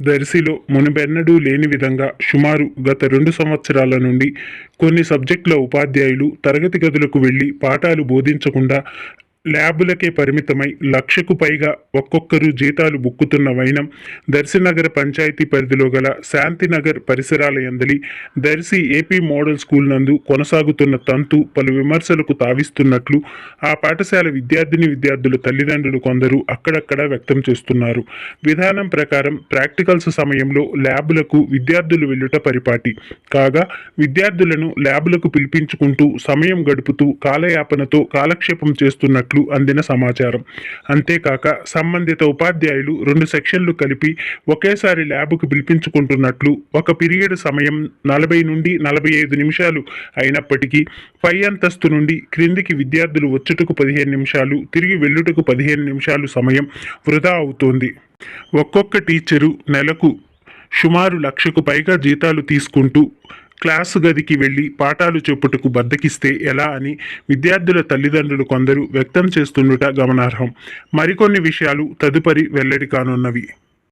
దర్శిలో మునుపెన్నడూ లేని విధంగా సుమారు గత రెండు సంవత్సరాల నుండి కొన్ని సబ్జెక్టుల ఉపాధ్యాయులు తరగతి గదులకు వెళ్ళి పాఠాలు బోధించకుండా ల్యాబులకే పరిమితమై లక్షకు పైగా ఒక్కొక్కరు జీతాలు బుక్కుతున్న వైనం దర్శినగర్ పంచాయతీ పరిధిలో గల శాంతినగర్ పరిసరాల యందలి దర్శి ఏపీ మోడల్ స్కూల్ నందు కొనసాగుతున్న తంతు పలు విమర్శలకు తావిస్తున్నట్లు ఆ పాఠశాల విద్యార్థిని విద్యార్థుల తల్లిదండ్రులు కొందరు అక్కడక్కడ వ్యక్తం చేస్తున్నారు. విధానం ప్రకారం ప్రాక్టికల్స్ సమయంలో ల్యాబులకు విద్యార్థులు వెళ్ళుట పరిపాటి. కాగా విద్యార్థులను ల్యాబులకు పిలిపించుకుంటూ సమయం గడుపుతూ కాలయాపనతో కాలక్షేపం చేస్తున్నట్లు అందిన సమాచారం. అంతేకాక సంబంధిత ఉపాధ్యాయులు రెండు సెక్షన్లు కలిపి ఒకేసారి ల్యాబ్కు పిలిపించుకుంటున్నట్లు ఒక పీరియడ్ సమయం నలభై నుండి నలభై ఐదు నిమిషాలు అయినప్పటికీ పై అంతస్తు నుండి క్రిందికి విద్యార్థులు వచ్చుటకు పదిహేను నిమిషాలు తిరిగి వెళ్ళుటకు పదిహేను నిమిషాలు సమయం వృధా అవుతోంది. ఒక్కొక్క టీచరు నెలకు సుమారు లక్షకు పైగా జీతాలు తీసుకుంటూ క్లాసు గదికి వెళ్ళి పాఠాలు చెప్పుటకు బద్దకిస్తే ఎలా అని విద్యార్థుల తల్లిదండ్రులు కొందరు వ్యక్తం చేస్తుండుట గమనార్హం. మరికొన్ని విషయాలు తదుపరి వెల్లడి కానున్నవి.